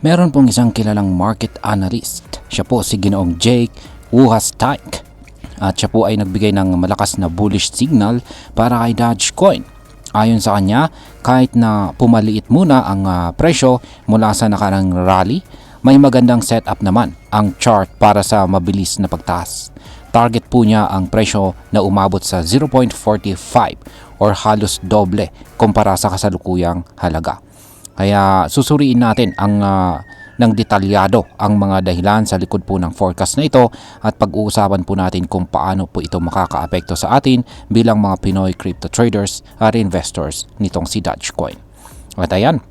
Meron pong isang kilalang market analyst. Siya po si Ginoong Jake Uhastike. At siya po ay nagbigay ng malakas na bullish signal para kay Dogecoin. Ayon sa kanya, kahit na pumaliit muna ang ah, presyo mula sa nakarang rally, may magandang setup naman ang chart para sa mabilis na pagtaas. Target po niya ang presyo na umabot sa 0.45 or halos doble kumpara sa kasalukuyang halaga. Kaya susuriin natin ang ah, ng detalyado ang mga dahilan sa likod po ng forecast na ito at pag-uusapan po natin kung paano po ito makakaapekto sa atin bilang mga Pinoy crypto traders at investors nitong si Dogecoin. At ayan,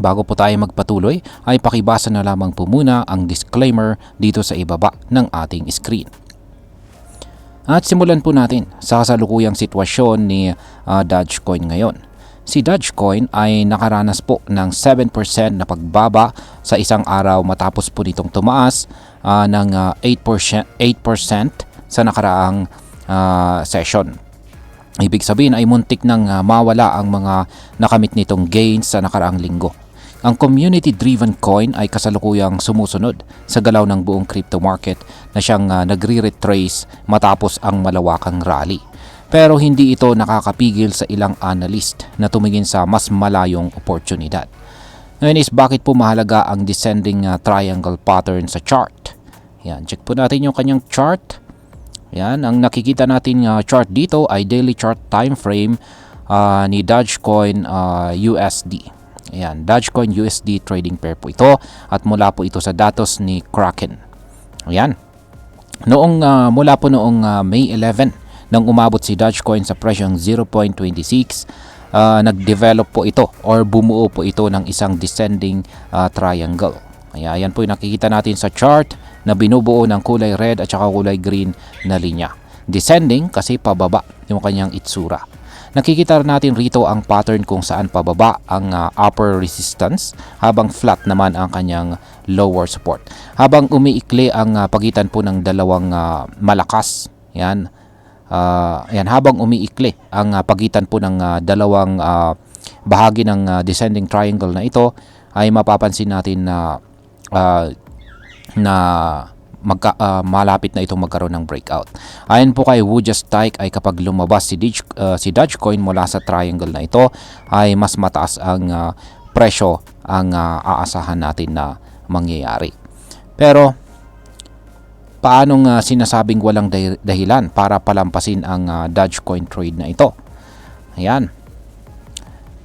Bago po tayo magpatuloy ay pakibasa na lamang po muna ang disclaimer dito sa ibaba ng ating screen. At simulan po natin sa kasalukuyang sitwasyon ni ah, Dogecoin ngayon. Si Dogecoin ay nakaranas po ng 7% na pagbaba sa isang araw matapos po nitong tumaas ah, ng ah, 8%, 8% sa nakaraang ah, session. Ibig sabihin ay muntik nang ah, mawala ang mga nakamit nitong gains sa nakaraang linggo. Ang community-driven coin ay kasalukuyang sumusunod sa galaw ng buong crypto market na siyang ah, nagre-retrace matapos ang malawakang rally. Pero hindi ito nakakapigil sa ilang analyst na tumingin sa mas malayong oportunidad. Ngayon is bakit po mahalaga ang descending ah, triangle pattern sa chart? Yan, check po natin yung kanyang chart. Yan, ang nakikita natin uh, chart dito ay daily chart time frame uh, ni Dogecoin uh, USD. Ayan, Dogecoin USD trading pair po ito at mula po ito sa datos ni Kraken. Ayan. Noong uh, mula po noong uh, May 11 nang umabot si Dogecoin sa presyong 0.26 uh, nag-develop po ito or bumuo po ito ng isang descending uh, triangle. Ayan, ayan po yung nakikita natin sa chart na binubuo ng kulay red at saka kulay green na linya. Descending kasi pababa yung kanyang itsura. Nakikita natin rito ang pattern kung saan pababa ang uh, upper resistance habang flat naman ang kanyang lower support. Habang umiikli ang uh, pagitan po ng dalawang uh, malakas, yan, uh, yan habang umiikli ang uh, pagitan po ng uh, dalawang uh, bahagi ng uh, descending triangle na ito ay mapapansin natin na uh, na magka, uh, malapit na itong magkaroon ng breakout. Ayon po kay Wujastike ay kapag lumabas si, Dig, uh, si Dogecoin mula sa triangle na ito ay mas mataas ang uh, presyo ang uh, aasahan natin na mangyayari. Pero paano nga sinasabing walang dahilan para palampasin ang uh, Dogecoin trade na ito? Ayan.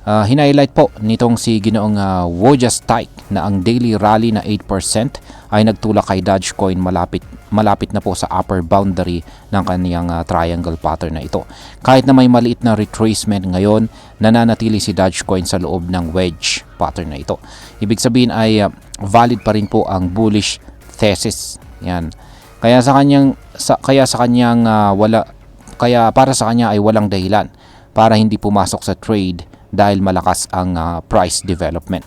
Uh, hinighlight po nitong si Ginoong uh, Wojastike na ang daily rally na 8% ay nagtulak kay Dogecoin malapit malapit na po sa upper boundary ng kaniyang uh, triangle pattern na ito. Kahit na may maliit na retracement ngayon, nananatili si Dogecoin sa loob ng wedge pattern na ito. Ibig sabihin ay uh, valid pa rin po ang bullish thesis. Yan. Kaya sa kanyang sa, kaya sa kanyang uh, wala kaya para sa kanya ay walang dahilan para hindi pumasok sa trade dahil malakas ang uh, price development.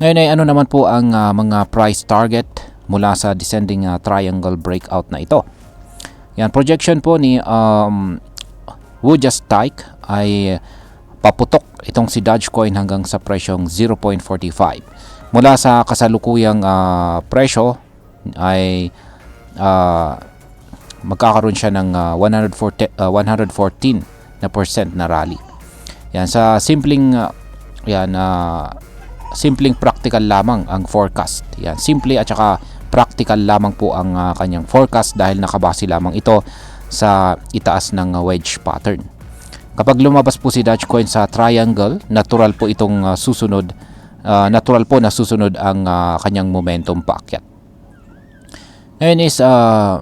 Ngayon ay ano naman po ang uh, mga price target mula sa descending uh, triangle breakout na ito. Yan, projection po ni um, Wujastike ay paputok itong si Dogecoin hanggang sa presyong 0.45. Mula sa kasalukuyang uh, presyo ay uh, magkakaroon siya ng uh, 140, uh, 114 na percent na rally. Yan sa simpleng uh, yan uh, simpleng practical lamang ang forecast. Yan, simple at saka practical lamang po ang uh, kanyang forecast dahil nakabase lamang ito sa itaas ng wedge pattern. Kapag lumabas po si Dogecoin sa triangle, natural po itong uh, susunod uh, natural po na susunod ang uh, kanyang momentum paakyat. Ngayon is uh,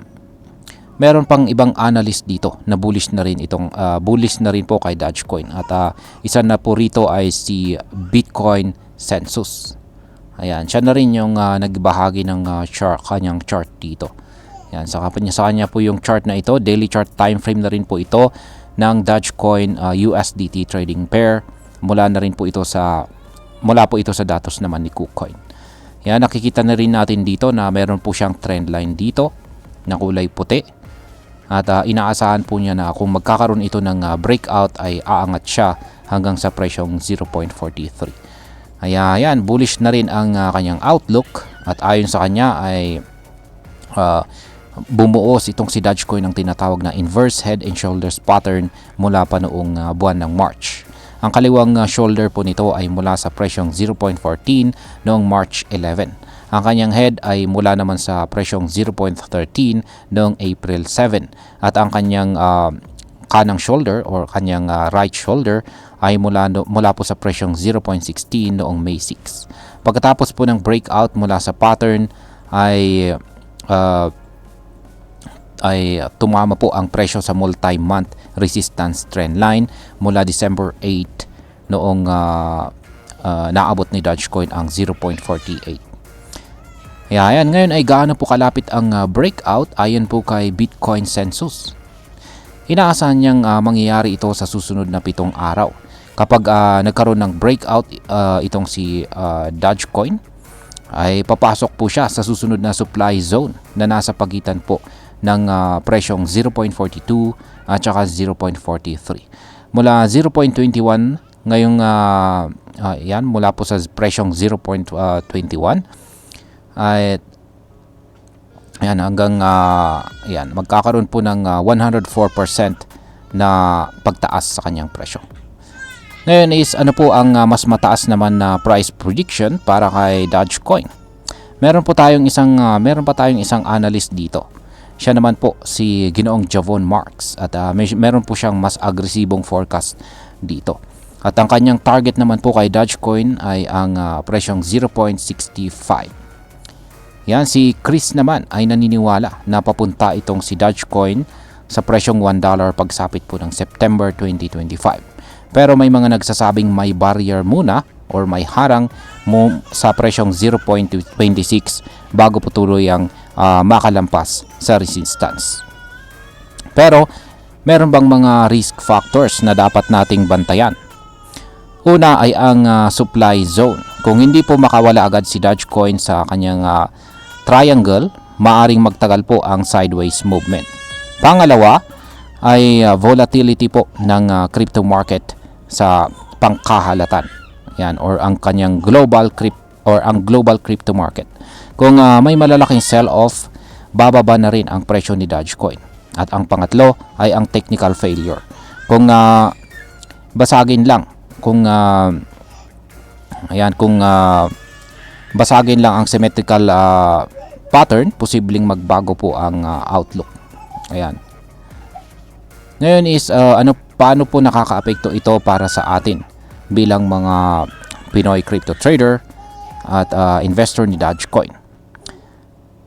meron pang ibang analyst dito na bullish na rin itong uh, bullish na rin po kay Dogecoin at uh, isa na po rito ay si Bitcoin Census. Ayan, siya na rin yung uh, nagbahagi ng uh, chart, kanyang chart dito. Ayan, sa kanya sa kanya po yung chart na ito, daily chart time frame na rin po ito ng Dogecoin uh, USDT trading pair. Mula na rin po ito sa mula po ito sa datos naman ni KuCoin. Yan, nakikita na rin natin dito na meron po siyang trend line dito na kulay puti at uh, inaasahan po niya na kung magkakaroon ito ng uh, breakout ay aangat siya hanggang sa presyong 0.43. Kaya yan, bullish na rin ang ah, kanyang outlook at ayon sa kanya ay ah, bumuos itong si Dogecoin ng tinatawag na inverse head and shoulders pattern mula pa noong ah, buwan ng March. Ang kaliwang ah, shoulder po nito ay mula sa presyong 0.14 noong March 11. Ang kanyang head ay mula naman sa presyong 0.13 noong April 7 at ang kanyang ah, kanang shoulder or kanyang ah, right shoulder ay mula, no- mula po sa presyong 0.16 noong May 6. Pagkatapos po ng breakout mula sa pattern ay ah, ay tumama po ang presyo sa multi-month resistance trend line mula December 8 noong ah, ah, naabot ni Dogecoin ang 0.48. Kaya ayan, ngayon ay gaano po kalapit ang ah, breakout ayon po kay Bitcoin Census. Inaasahan niyang ah, mangyayari ito sa susunod na pitong araw. Kapag ah, nagkaroon ng breakout ah, itong si ah, Dogecoin, ay papasok po siya sa susunod na supply zone na nasa pagitan po ng ah, presyong 0.42 at saka 0.43. Mula 0.21 ngayong ah, ah, yan mula po sa presyong 0.21 ay Ayan, hanggang ah, ayan, magkakaroon po ng ah, 104% na pagtaas sa kanyang presyo. Ngayon is ano po ang ah, mas mataas naman na price prediction para kay Dogecoin. Meron po tayong isang ah, meron pa tayong isang analyst dito. Siya naman po si Ginoong Javon Marks at ah, may, meron po siyang mas agresibong forecast dito. At ang kanyang target naman po kay Dogecoin ay ang ah, presyong 0.65. Yan, si Chris naman ay naniniwala na papunta itong si Dogecoin sa presyong $1 pagsapit po ng September 2025. Pero may mga nagsasabing may barrier muna or may harang mo sa presyong 0.26 bago po tuloy ang ah, makalampas sa resistance. Pero meron bang mga risk factors na dapat nating bantayan? Una ay ang ah, supply zone. Kung hindi po makawala agad si Dogecoin sa kanyang ah, triangle, maaring magtagal po ang sideways movement. Pangalawa ay ah, volatility po ng ah, crypto market sa pangkahalatan. Yan or ang kanyang global crypt or ang global crypto market. Kung ah, may malalaking sell-off, bababa na rin ang presyo ni Dogecoin. At ang pangatlo ay ang technical failure. Kung ah, basagin lang, kung ah, ayan, kung ah, basagin lang ang symmetrical ah, pattern, posibleng magbago po ang ah, outlook. Ayan. Ngayon is ah, ano paano po nakakaapekto ito para sa atin bilang mga Pinoy crypto trader at ah, investor ni Dogecoin.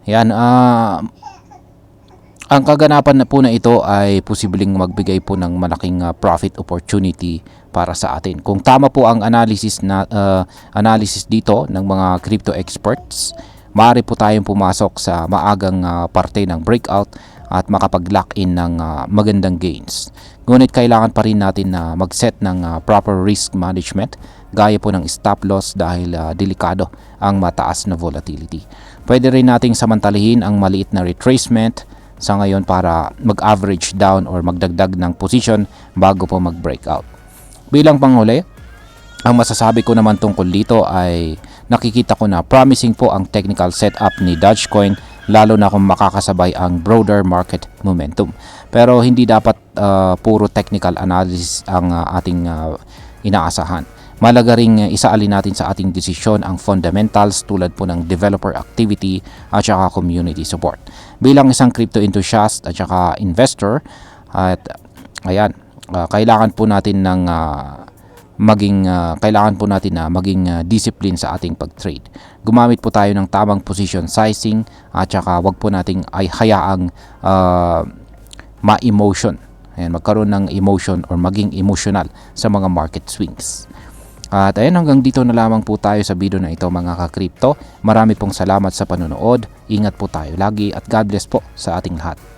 Yan, ah ang kaganapan na po na ito ay posibleng magbigay po ng malaking ah, profit opportunity para sa atin. Kung tama po ang analysis na ah, analysis dito ng mga crypto experts, maaari po tayong pumasok sa maagang ah, parte ng breakout at makapag-lock in ng ah, magandang gains. Ngunit kailangan pa rin natin na mag-set ng ah, proper risk management gaya po ng stop loss dahil ah, delikado ang mataas na volatility. Pwede rin nating samantalihin ang maliit na retracement sa ngayon para mag-average down or magdagdag ng position bago po mag-breakout. Bilang panghuli, ang masasabi ko naman tungkol dito ay nakikita ko na promising po ang technical setup ni Dogecoin lalo na kung makakasabay ang broader market momentum. Pero hindi dapat uh, puro technical analysis ang uh, ating uh, inaasahan. Malaga ring uh, isaalin natin sa ating desisyon ang fundamentals tulad po ng developer activity at saka community support. Bilang isang crypto enthusiast at saka investor at ayan, uh, kailangan po natin ng uh, maging uh, kailangan po natin na maging uh, discipline sa ating pag-trade. Gumamit po tayo ng tamang position sizing at saka wag po nating ay hayaang uh, ma-emotion. Ayan, magkaroon ng emotion or maging emotional sa mga market swings. At ayun hanggang dito na lamang po tayo sa video na ito mga ka-crypto. Marami pong salamat sa panonood. Ingat po tayo lagi at God bless po sa ating lahat.